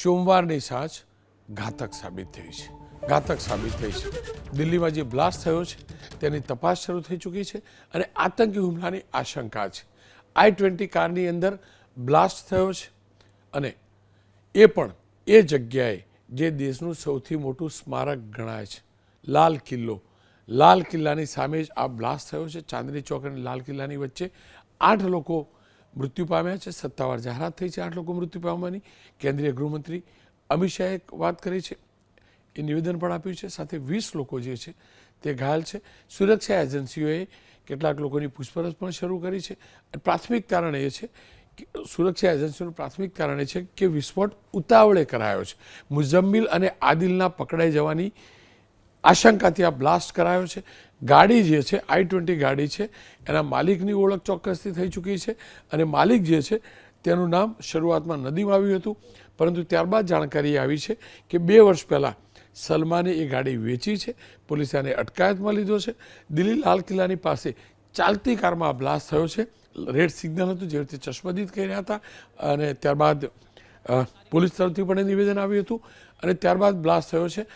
સોમવારની સાંજ ઘાતક સાબિત થઈ છે. ઘાતક સાબિત થઈ છે. દિલ્હીમાં જે બ્લાસ્ટ થયો છે, તેની તપાસ શરૂ થઈ ચૂકી છે અને આતંકી હુમલાની આશંકા છે. આઈ ટ્વેન્ટી કારની અંદર બ્લાસ્ટ થયો છે અને એ પણ એ જગ્યાએ જે દેશનું સૌથી મોટું સ્મારક ગણાય છે, લાલ કિલ્લો. લાલ કિલ્લાની સામે જ આ બ્લાસ્ટ થયો છે. ચાંદની ચોક અને લાલ કિલ્લાની વચ્ચે આઠ લોકો મૃત્યુ પામ્યા છે. સત્તાવાર જાહેરાત થઈ છે. આઠ લોકો મૃત્યુ પામવાની. કેન્દ્રીય ગૃહમંત્રી અમિત શાહે વાત કરી છે. એ નિવેદન પણ આપ્યું છે. સાથે વીસ લોકો જે છે તે ઘાયલ છે. સુરક્ષા એજન્સીઓએ કેટલાક લોકોની પૂછપરછ પણ શરૂ કરી છે. પ્રાથમિક કારણ એ છે કે સુરક્ષા એજન્સીઓનું પ્રાથમિક કારણ એ છે કે વિસ્ફોટ ઉતાવળે કરાયો છે. મુઝમ્મિલ અને આદિલના પકડાઈ જવાની આશંકાથી આ બ્લાસ્ટ કરાયો છે. ગાડી જે છે, આઈ ટ્વેન્ટી ગાડી છે, એના માલિકની ઓળખ ચોક્કસથી થઈ ચૂકી છે અને માલિક જે છે, તેનું નામ શરૂઆતમાં નદીમ આવ્યું હતું, પરંતુ ત્યારબાદ જાણકારી આવી છે કે બે વર્ષ પહેલાં સલમાને એ ગાડી વેચી છે, પોલીસે આને અટકાયતમાં લીધો છે. દિલ્હી લાલ કિલ્લાની પાસે ચાલતી કારમાં આ બ્લાસ્ટ થયો છે. રેડ સિગ્નલ હતું જે રીતે ચશ્મદીદ કહી રહ્યા હતા અને ત્યારબાદ પોલીસ તરફથી પણ નિવેદન આવ્યું હતું અને ત્યારબાદ બ્લાસ્ટ થયો છે.